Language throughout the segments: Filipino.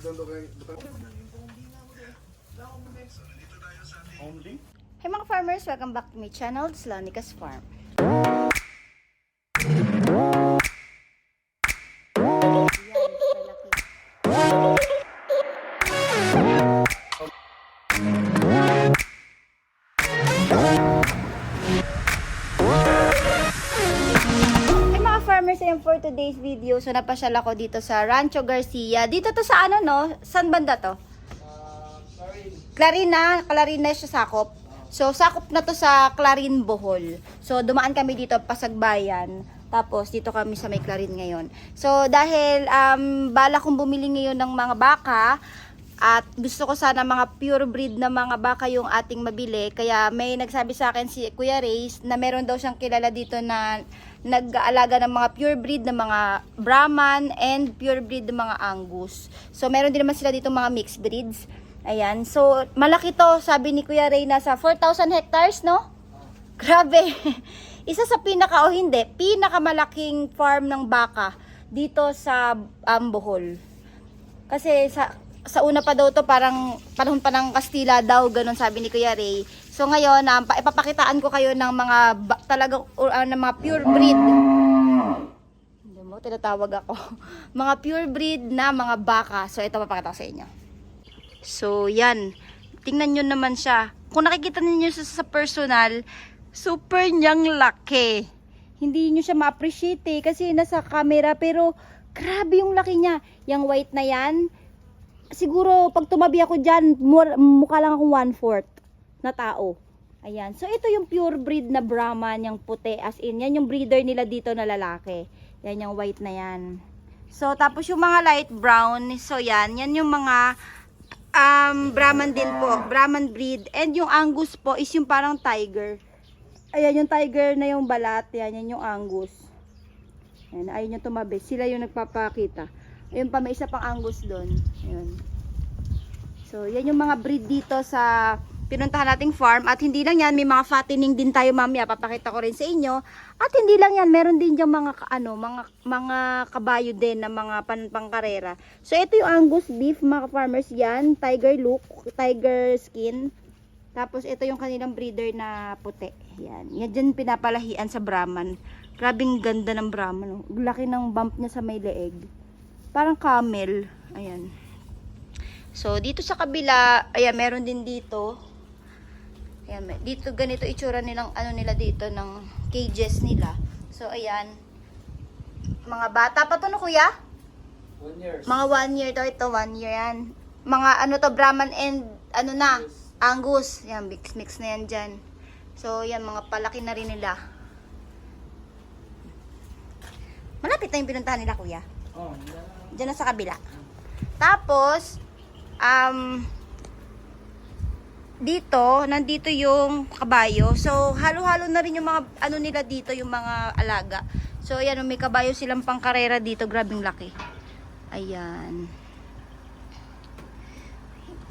Hey mga farmers, welcome back to my channel, Slanikas Farm. Farmers, ayan for today's video. So napasyal ako dito sa Rancho Garcia. Dito to sa ano no? San banda to? Clarina, Clarina siya sakop. So, sakop na to sa Clarin, Bohol. So, dumaan kami dito, Pasagbayan. Tapos, dito kami sa may Clarin ngayon. So, dahil um, bala kong bumili ngayon ng mga baka, at gusto ko sana mga pure breed na mga baka yung ating mabili. Kaya may nagsabi sa akin si Kuya Reyes na meron daw siyang kilala dito na nag-aalaga ng mga pure breed na mga Brahman and pure breed na mga Angus. So, meron din naman sila dito mga mixed breeds. Ayan. So, malaki to, sabi ni Kuya Ray, nasa 4,000 hectares, no? Grabe. Isa sa pinaka, o hindi, pinakamalaking farm ng baka dito sa um, Bohol. Kasi sa sa una pa daw to parang panahon pa ng Kastila daw, ganun sabi ni Kuya Ray. So ngayon, um, pa- ipapakitaan ko kayo ng mga or, uh, ng mga pure breed. Hindi mo, tinatawag ako. mga pure breed na mga baka. So ito papakita ko sa inyo. So, yan. Tingnan nyo naman siya. Kung nakikita ninyo siya sa personal, super niyang laki. Hindi nyo siya ma-appreciate eh, kasi nasa camera, pero grabe yung laki niya. Yung white na yan, siguro pag tumabi ako dyan, mukha lang akong one-fourth na tao. Ayan. So, ito yung pure breed na Brahman, yung puti. As in, yan yung breeder nila dito na lalaki. Yan yung white na yan. So, tapos yung mga light brown, so yan, yan yung mga um, Brahman din po, Brahman breed. And yung Angus po is yung parang tiger. Ayan yung tiger na yung balat, yan, yan yung Angus. Ayan, ayun yung tumabi. Sila yung nagpapakita. Ayun pa, may isa pang Angus doon. Ayan. So, yan yung mga breed dito sa pinuntahan nating farm. At hindi lang yan, may mga fattening din tayo mamaya. Papakita ko rin sa inyo. At hindi lang yan, meron din yung mga, ano, mga, mga kabayo din na mga pan, pangkarera. So, ito yung Angus beef, mga farmers yan. Tiger look, tiger skin. Tapos, ito yung kanilang breeder na puti. Yan. Yan dyan pinapalahian sa Brahman. Grabing ganda ng Brahman. oh. Laki ng bump niya sa may leeg. Parang camel. Ayan. So, dito sa kabila, ayan, meron din dito. Ayan, may- dito ganito itsura nilang, ano nila dito, ng cages nila. So, ayan. Mga bata pa to, no, kuya? One years. Mga one year to, ito, one year yan. Mga ano to, Brahman and, ano na, Angus. Yan, mix, mix na yan dyan. So, yan, mga palaki na rin nila. Malapit na yung pinuntahan nila, kuya. Oh, Diyan na sa kabila. Tapos, um, dito, nandito yung kabayo. So, halo-halo na rin yung mga, ano nila dito, yung mga alaga. So, ayan, may kabayo silang pangkarera dito. Grabing laki. Ayan.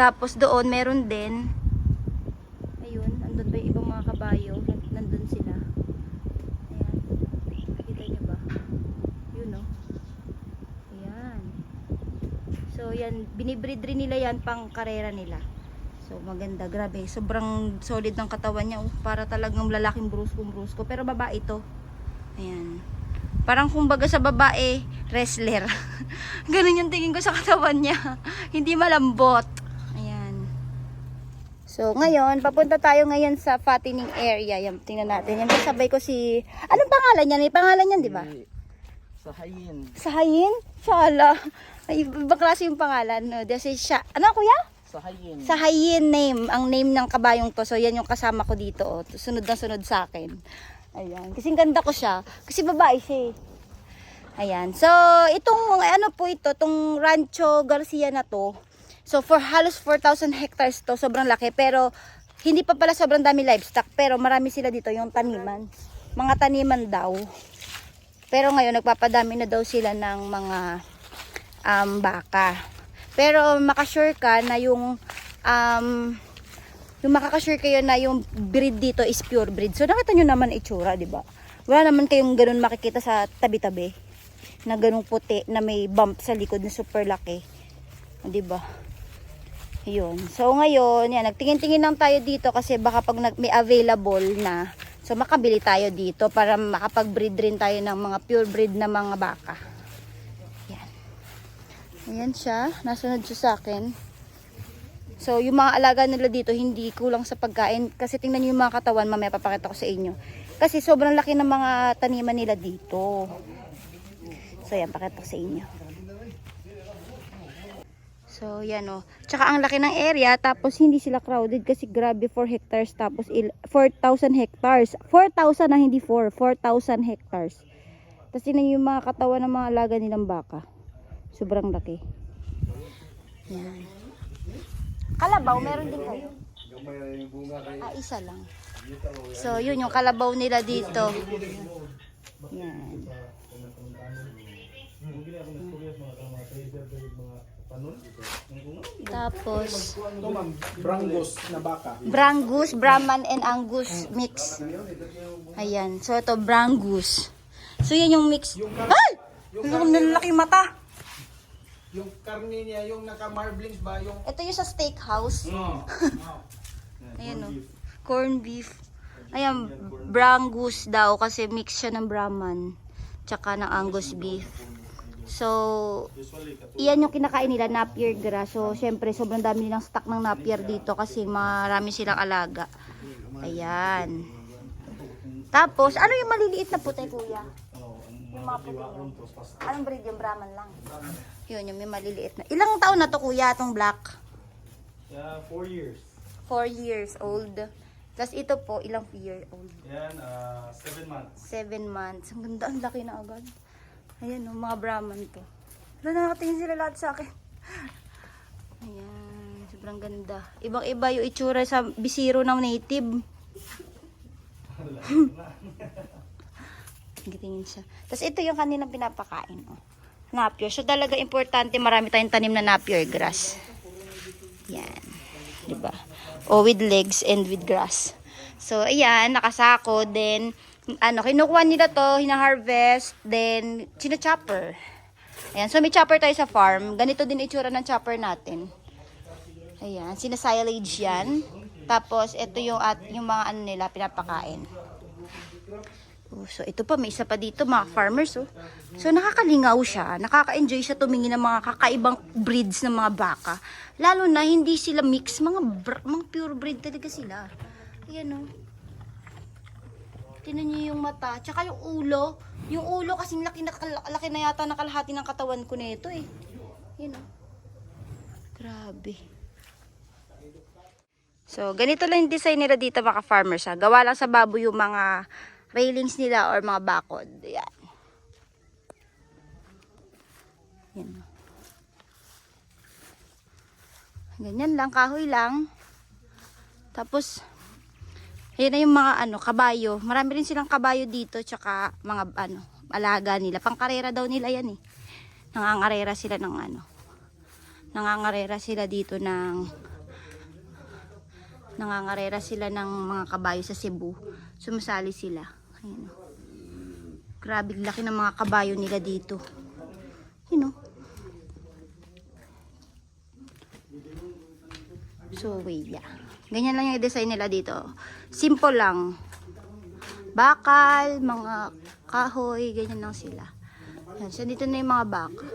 Tapos doon, meron din. Ayun, nandun ba yung ibang mga kabayo? Nan- Nandun sila. Ayan. Nakita niyo ba? Yun, no? Ayan. So, yan. Binibreed rin nila yan pang karera nila. So, maganda. Grabe. Sobrang solid ng katawan niya. Oh, para talagang lalaking brusko-brusko. Pero babae ito. Ayan. Parang kumbaga sa babae, wrestler. Ganun yung tingin ko sa katawan niya. Hindi malambot. Ayan. So, ngayon, papunta tayo ngayon sa fattening area. Yan, tingnan natin. Yan, kasabay ko si... Anong pangalan niya? May pangalan yan, di ba? Sa Hayin. Sa Hayin? Shala. Ay, ibang klase yung pangalan. No? Kasi siya, ano kuya? Sa Hayin. Sa Hayin name, ang name ng kabayong to. So, yan yung kasama ko dito. Oh. Sunod na sunod sa akin. Ayan. Kasi ganda ko siya. Kasi babae siya eh. Ayan. So, itong, ano po ito, itong Rancho Garcia na to. So, for halos 4,000 hectares to. Sobrang laki. Pero, hindi pa pala sobrang dami livestock. Pero, marami sila dito yung taniman. Mga taniman daw. Pero ngayon, nagpapadami na daw sila ng mga um, baka. Pero makasure ka na yung um, yung makakasure kayo na yung breed dito is pure breed. So nakita nyo naman itsura, di ba? Wala naman kayong ganun makikita sa tabi-tabi na ganung puti na may bump sa likod na super laki. 'Di ba? Yun. So ngayon, yan, nagtingin-tingin lang tayo dito kasi baka pag nag, may available na, so makabili tayo dito para makapag-breed rin tayo ng mga pure breed na mga baka. Yan. Ayan siya. Nasunod siya sa akin. So, yung mga alaga nila dito, hindi kulang sa pagkain. Kasi tingnan nyo yung mga katawan, mamaya papakita ko sa inyo. Kasi sobrang laki ng mga taniman nila dito. So, yan, pakita ko sa inyo. So, yan o. Tsaka ang laki ng area, tapos hindi sila crowded kasi grabe 4 hectares, tapos il- 4,000 hectares. 4,000 na hindi 4, 4,000 hectares. Tapos tingnan yung mga katawan ng mga alaga nilang baka. Sobrang laki. Yan. Kalabaw, meron din kayo? Ah, isa lang. So, yun yung kalabaw nila dito. Yan. Tapos, Brangus na baka. Brangus, Brahman and Angus mix. Ayan. So, ito, Brangus. So, yan yung mix. Ay! Ang lalaki mata. Yung karne niya, yung naka-marblings ba, yung... Ito yung sa steakhouse. Ayan o. Corn beef. Ayan, Brangus daw kasi mix siya ng Brahman. Tsaka ng Angus beef. So, iyan yung kinakain nila, napier grass. So, syempre, sobrang dami nilang stock ng napier dito kasi marami silang alaga. Ayan. Tapos, ano yung maliliit na puti, kuya? Mga puti yun. Anong breed yung Brahman lang? Yun, yung may maliliit na. Ilang taon na to, kuya, itong black? Yeah, four years. 4 years old. Tapos ito po, ilang year old? Yan, uh, seven months. 7 months. Ang ganda, ang laki na agad. Ayan, oh, mga Brahman to. Wala, nakatingin sila lahat sa akin. Ayan, sobrang ganda. Ibang-iba yung itsura sa bisiro ng native. Tingin siya. Tapos ito yung kanilang pinapakain. Oh. Napier. So talaga importante marami tayong tanim na napier grass. Yan. 'Di ba? O with legs and with grass. So ayan, nakasako then ano, kinukuha nila to, hina-harvest, then china-chopper. Ayan, so may chopper tayo sa farm. Ganito din itsura ng chopper natin. Ayan, sinasilage yan. Tapos ito yung at yung mga ano nila pinapakain. Oh, so ito pa, may isa pa dito mga farmers oh. So nakakalingaw siya, nakaka-enjoy siya tumingin ng mga kakaibang breeds ng mga baka. Lalo na hindi sila mix, mga mga pure breed talaga sila. Ayan oh. Tinan niyo yung mata, tsaka yung ulo. Yung ulo kasing laki na laki na yata na kalahati ng katawan ko nito eh. Yan oh. Grabe. So, ganito lang yung design nila dito mga farmers ha. Gawa lang sa baboy yung mga railings nila or mga bakod. Yan. Yan. Ganyan lang, kahoy lang. Tapos, Ayan na yung mga ano, kabayo. Marami rin silang kabayo dito, tsaka mga ano, alaga nila. Pangkarera daw nila yan eh. Nangangarera sila ng ano. Nangangarera sila dito ng nangangarera sila ng mga kabayo sa Cebu. Sumasali sila. Ayan o. Grabe laki ng mga kabayo nila dito. Yun o. So, wait, yeah. Ganyan lang yung design nila dito. Simple lang. Bakal, mga kahoy, ganyan lang sila. Yan, so dito na yung mga baka.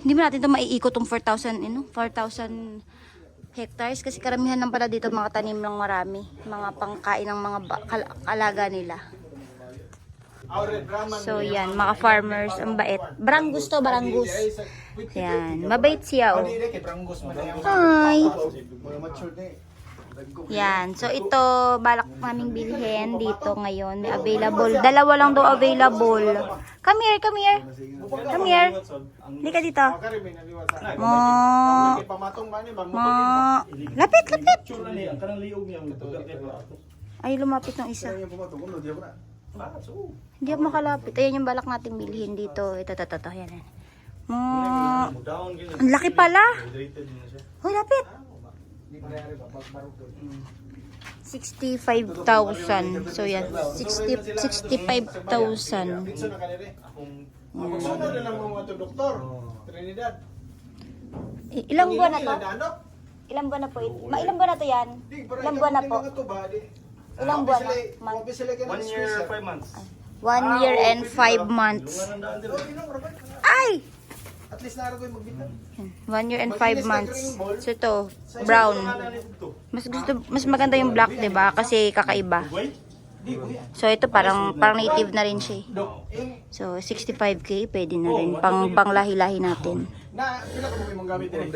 Hindi mo natin ito maiikot tong 4,000, ano, 4,000 hectares kasi karamihan lang pala dito mga tanim lang marami. Mga pangkain ng mga kal- alaga nila. So yan, mga farmers, ang bait. Barangus to, barangus. Yan, mabait siya oh. Brangus. Hi! Yan. So, ito, balak naming bilhin dito ngayon. May available. Dalawa lang daw available. Come here, come here. Come here. Hindi ka dito. Mo. Mo. Lapit, lapit. Ay, lumapit ng isa. Ah. Hindi ako makalapit. Ayan yung balak nating bilhin dito. Ito, ito, ito. Yan, yan. Mo. Ang laki pala. Hoy, lapit. 65,000. So, yan. 60, 65,000. Dito na kanire. Akong Ako sunod na lang mga to doktor. Trinidad. I- Ilang buwan na to? Ilan? Ilang buwan na po? Ma ilang buwan na to yan? Ilang buwan na po? Ilang Ah, buwan na? One year, ah. five months. One Ah, year oo, and five months. Oh. Ay! At least naro ko yung magbitan. One year and five months. So ito, brown. Mas gusto, mas maganda yung black, 'di ba? Kasi kakaiba. So ito parang parang native na rin siya. eh. So 65k pwede na rin pang panglahi-lahi natin. na, pila mo mga gamit din.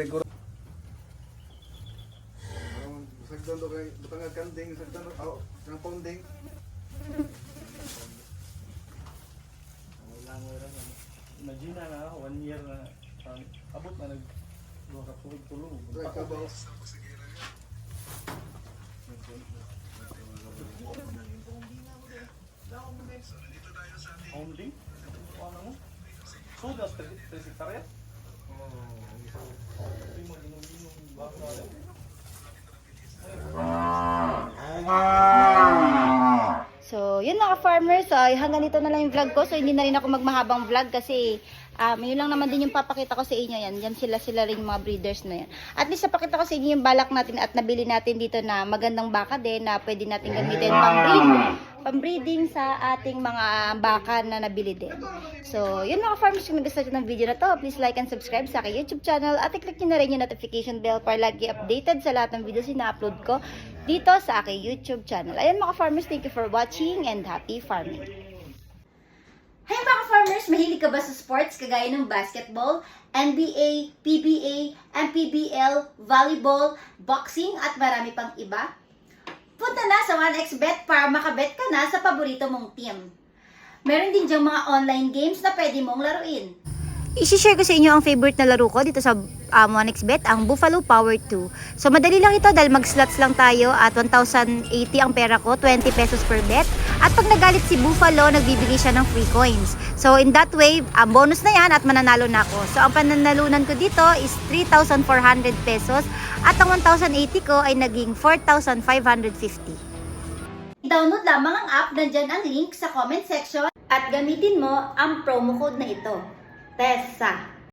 Sagdan do kay butang kanding, sagdan do aw, ng pounding. Imagine na, one year na. um, abot na nag duha ka tulog-tulog. Ay kabaw. Hounding? Ano mo? Sudas, tresitarya? Hindi mo inom-inom baka. So, yun mga farmers. So, hanggang dito na lang yung vlog ko. So, hindi na rin ako magmahabang vlog kasi um, yun lang naman din yung papakita ko sa inyo yan. Yan sila sila rin mga breeders na yan. At least napakita ko sa inyo yung balak natin at nabili natin dito na magandang baka din na pwede natin gamitin pang breed. Pang breeding sa ating mga baka na nabili din. So, yun mga farmers, kung nagustuhan nyo ng video na to, please like and subscribe sa aking YouTube channel at i-click nyo na rin yung notification bell para lagi updated sa lahat ng videos na upload ko dito sa aking YouTube channel. Ayun mga farmers, thank you for watching and happy farming! Hey mga farmers, mahilig ka ba sa sports kagaya ng basketball, NBA, PBA, MPBL, volleyball, boxing at marami pang iba? Punta na sa 1xBet para makabet ka na sa paborito mong team. Meron din diyang mga online games na pwede mong laruin. I-share ko sa inyo ang favorite na laro ko dito sa um, 1xBet, ang Buffalo Power 2. So madali lang ito dahil mag-slots lang tayo at 1,080 ang pera ko, 20 pesos per bet. At pag nagalit si Buffalo, nagbibigay siya ng free coins. So in that way, ang bonus na yan at mananalo na ako. So ang pananalunan ko dito is 3,400 pesos at ang 1,080 ko ay naging 4,550. Download lamang ang app, nandyan ang link sa comment section at gamitin mo ang promo code na ito. TESSA